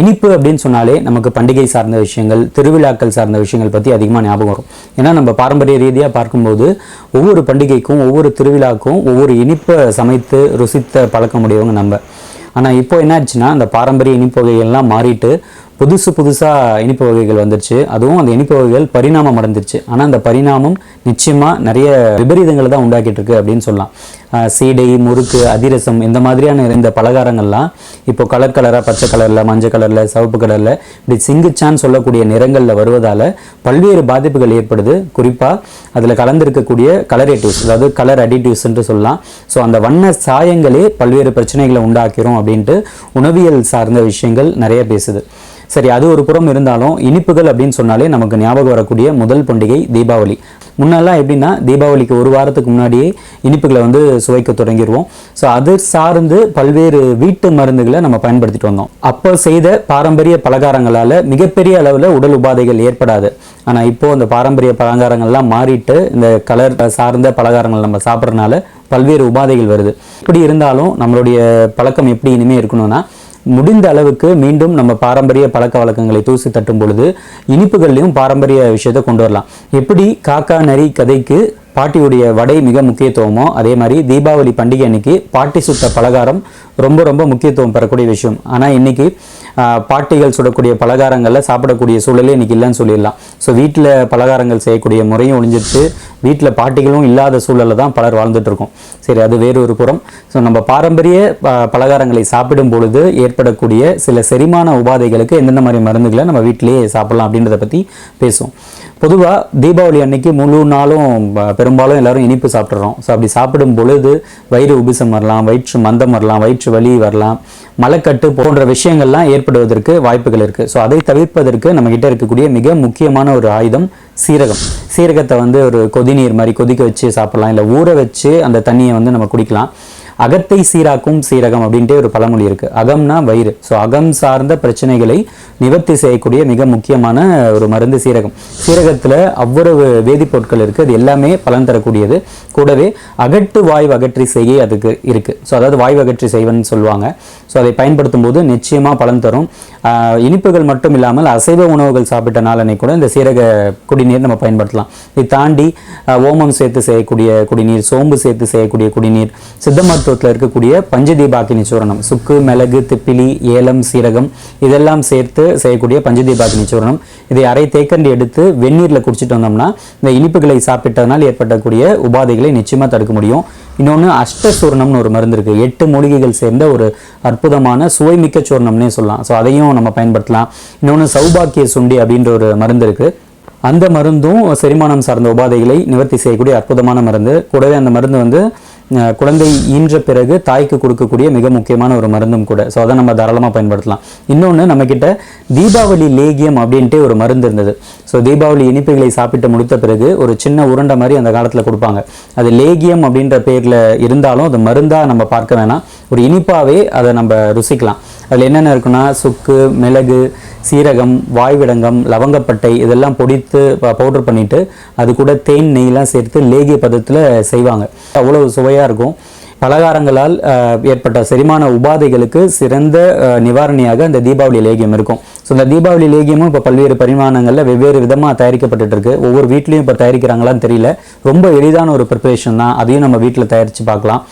இனிப்பு அப்படின்னு சொன்னாலே நமக்கு பண்டிகை சார்ந்த விஷயங்கள் திருவிழாக்கள் சார்ந்த விஷயங்கள் பற்றி அதிகமாக ஞாபகம் வரும். ஏன்னா நம்ம பாரம்பரிய ரீதியாக பார்க்கும்போது ஒவ்வொரு பண்டிகைக்கும் ஒவ்வொரு திருவிழாக்கும் ஒவ்வொரு இனிப்பை சமைத்து ருசித்த பழக்க முடியவங்க நம்ம. ஆனால் இப்போ என்னாச்சுன்னா அந்த பாரம்பரிய இனிப்பு வகைகள்லாம் மாறிட்டு புதுசு புதுசாக இனிப்பு வகைகள் வந்துருச்சு. அதுவும் அந்த இனிப்பு வகைகள் பரிணாமம் அடைஞ்சிருச்சு. ஆனால் அந்த பரிணாமம் நிச்சயமாக நிறைய விபரீதங்களை தான் உண்டாக்கிட்டு இருக்கு அப்படின்னு சொல்லலாம். சீடை முறுக்கு அதிரசம் இந்த மாதிரியான இந்த பலகாரங்கள்லாம் இப்போ கலர் கலராக பச்சை கலரில் மஞ்சள் கலரில் சிவப்பு கலரில் இப்படி சிங்குச்சான்னு சொல்லக்கூடிய நிறங்களில் வருவதால் பல்வேறு பாதிப்புகள் ஏற்படுது. குறிப்பாக அதில் கலந்திருக்கக்கூடிய கலரேட்டிவ்ஸ் அதாவது கலர் அடிட்டிவ்ஸ்ன்ட்டு சொல்லலாம். ஸோ அந்த வண்ண சாயங்களே பல்வேறு பிரச்சனைகளை உண்டாக்கிறோம் அப்படின்ட்டு உணவியல் சார்ந்த விஷயங்கள் நிறைய பேசுது. சரி அது ஒரு புறம் இருந்தாலும் இனிப்புகள் அப்படின்னு சொன்னாலே நமக்கு ஞாபகம் வரக்கூடிய முதல் பண்டிகை தீபாவளி. முன்னெல்லாம் எப்படின்னா தீபாவளிக்கு ஒரு வாரத்துக்கு முன்னாடியே இனிப்புகளை வந்து சுவைக்க தொடங்கிடுவோம். ஸோ அது சார்ந்து பல்வேறு வீட்டு மருந்துகளை நம்ம பயன்படுத்திட்டு வந்தோம். அப்போ செய்த பாரம்பரிய பலகாரங்களால் மிகப்பெரிய அளவில் உடல் உபாதைகள் ஏற்படாது. ஆனால் இப்போது அந்த பாரம்பரிய பலகாரங்கள்லாம் மாறிட்டு இந்த கலர் சார்ந்த பலகாரங்கள் நம்ம சாப்பிட்றதுனால பல்வேறு உபாதைகள் வருது. இப்படி இருந்தாலும் நம்மளுடைய பழக்கம் எப்படி இனிமேல் இருக்கணும்னா முடிந்த அளவுக்கு மீண்டும் நம்ம பாரம்பரிய பழக்க வழக்கங்களை தூசி தட்டும் பொழுது இனிப்புகள்லையும் பாரம்பரிய விஷயத்தை கொண்டு வரலாம். எப்படி காக்கா நரி கதைக்கு பாட்டியுடைய வடை மிக முக்கியத்துவமோ அதே மாதிரி தீபாவளி பண்டிகை அன்னைக்கு பாட்டி சுட்ட பலகாரம் ரொம்ப ரொம்ப முக்கியத்துவம் பெறக்கூடிய விஷயம். ஆனால் இன்னைக்கு பாட்டிகள் சுடக்கூடிய பலகாரங்களில் சாப்பிடக்கூடிய சூழலே இன்றைக்கி இல்லைன்னு சொல்லிடலாம். ஸோ வீட்டில் பலகாரங்கள் செய்யக்கூடிய முறையும் ஒழிஞ்சிருச்சு. வீட்டில் பாட்டிகளும் இல்லாத சூழலில் தான் பலர் வாழ்ந்துட்டுருக்கோம். சரி அது வேறு ஒரு புறம். ஸோ நம்ம பாரம்பரிய ப- பலகாரங்களை சாப்பிடும் பொழுது ஏற்படக்கூடிய சில செரிமான உபாதைகளுக்கு எந்தெந்த மாதிரி மருந்துகளை நம்ம வீட்டிலேயே சாப்பிடலாம் அப்படின்றத பற்றி பேசுவோம். பொதுவாக தீபாவளி அன்னைக்கு முழு நாளும் ப- பெரும்பாலும் எல்லாரும் இனிப்பு சாப்பிட்றோம் ஸோ அப்படி சாப்பிடும் பொழுது வயிறு உபிசம் வரலாம் வயிற்று மந்தம் வரலாம் வயிற்று வலி வரலாம். மலக்கட்டு போன்ற விஷயங்கள்லாம் ஏற்படுவதற்கு வாய்ப்புகள் இருக்குது ஸோ அதை தவிர்ப்பதற்கு நம்மக்கிட்ட இருக்கக்கூடிய மிக முக்கியமான ஒரு ஆயுதம் சீரகம். சீரகத்தை வந்து ஒரு கொதிநீர் மாதிரி கொதிக்க வச்சு சாப்பிட்லாம். இல்லை ஊற வச்சு அந்த தண்ணியை வந்து நம்ம குடிக்கலாம். அகத்தை சீராக்கும் சீரகம் அப்படின்ட்டு ஒரு பழமொழி இருக்கு. அகம்னா வயிறு. ஸோ அகம் சார்ந்த பிரச்சனைகளை நிவர்த்தி செய்யக்கூடிய மிக முக்கியமான ஒரு மருந்து சீரகம். சீரகத்தில் அவ்வளவு வேதிப்பொருட்கள் இருக்கு. அது எல்லாமே பலன் தரக்கூடியது. கூடவே அகட்டு வாய் அகற்றி செய்ய அதுக்கு இருக்கு. ஸோ அதாவது வாய் அகற்றி செய்வன்னு சொல்லுவாங்க. ஸோ அதை பயன்படுத்தும் போது நிச்சயமாக பலன் தரும். இனிப்புகள் மட்டும் இல்லாமல் அசைவ உணவுகள் சாப்பிட்ட நாளனை கூட இந்த சீரக குடிநீர் நம்ம பயன்படுத்தலாம். இதை தாண்டி ஓமம் சேர்த்து செய்யக்கூடிய குடிநீர் சோம்பு சேர்த்து செய்யக்கூடிய குடிநீர் சித்த மருத்துவத்தில் இருக்கக்கூடிய பஞ்சதீபாக்கினி சூரணம் சுக்கு மிளகு திப்பிலி ஏலம் சீரகம் இதெல்லாம் சேர்த்து செய்யக்கூடிய பஞ்சதீபாக்கினி சூரணம். இதை அரை தேக்கண்டி எடுத்து வெந்நீரில் குடிச்சிட்டு வந்தோம்னா இந்த இனிப்புகளை சாப்பிட்டதனால் ஏற்படக்கூடிய உபாதைகளை நிச்சயமாக தடுக்க முடியும். இன்னொன்று அஷ்டசூர்ணம்னு ஒரு மருந்து இருக்குது எட்டு மூலிகைகள் சேர்ந்த ஒரு அற்புதமான சுவைமிக்க சூர்ணம்னே சொல்லலாம். ஸோ அதையும் நம்ம பயன்படுத்தலாம். இன்னொன்று சௌபாக்கிய சுண்டி அப்படின்ற ஒரு மருந்து இருக்குது அந்த மருந்தும் செரிமானம் சார்ந்த உபாதைகளை நிவர்த்தி செய்யக்கூடிய அற்புதமான மருந்து. கூடவே அந்த மருந்து வந்து குழந்தை ஈன்ற பிறகு தாய்க்கு கொடுக்கக்கூடிய மிக முக்கியமான ஒரு மருந்தும் கூட. ஸோ அதை நம்ம தாராளமாக பயன்படுத்தலாம். இன்னொன்று நம்மக்கிட்ட தீபாவளி லேகியம் அப்படின்ட்டு ஒரு மருந்து இருந்தது. ஸோ தீபாவளி இனிப்புகளை சாப்பிட்டு முடித்த பிறகு ஒரு சின்ன உருண்டை மாதிரி அந்த காலத்தில் கொடுப்பாங்க. அது லேகியம் அப்படின்ற பேரில் இருந்தாலும் அது மருந்தாக நம்ம பார்க்க வேணாம். ஒரு இனிப்பாகவே அதை நம்ம ருசிக்கலாம். அதில் என்னென்ன இருக்குன்னா சுக்கு மிளகு சீரகம் வாய்விடங்கம் லவங்கப்பட்டை இதெல்லாம் பொடித்து பவுடர் பண்ணிவிட்டு அது கூட தேன் நெய்லாம் சேர்த்து லேகிய பதத்தில் செய்வாங்க. அவ்வளோ சுவையாக இருக்கும். பலகாரங்களால் ஏற்பட்ட செரிமான உபாதைகளுக்கு சிறந்த நிவாரணியாக இந்த தீபாவளி லேகியம் இருக்கும். ஸோ இந்த தீபாவளி லேகியமும் இப்போ பல்வேறு பரிமாணங்களில் வெவ்வேறு விதமாக தயாரிக்கப்பட்டு இருக்கு ஒவ்வொரு வீட்லேயும் இப்போ தயாரிக்கிறாங்களான்னு தெரியல. ரொம்ப எளிதான ஒரு ப்ரிப்பரேஷன் தான். அதையும் நம்ம வீட்டில் தயாரித்து பார்க்கலாம்.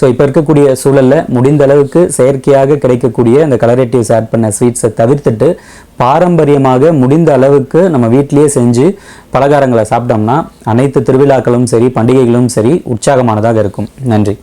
ஸோ இப்போ இருக்கக்கூடிய சூழலில் முடிந்த அளவுக்கு செயற்கையாக கிடைக்கக்கூடிய இந்த கலரேட்டிவ்ஸ் ஆட் பண்ண ஸ்வீட்ஸை தவிர்த்துட்டு பாரம்பரியமாக முடிந்த அளவுக்கு நம்ம வீட்டிலேயே செஞ்சு பலகாரங்களை சாப்பிட்டோம்னா அனைத்து திருவிழாக்களும் சரி பண்டிகைகளும் சரி உற்சாகமானதாக இருக்கும். நன்றி.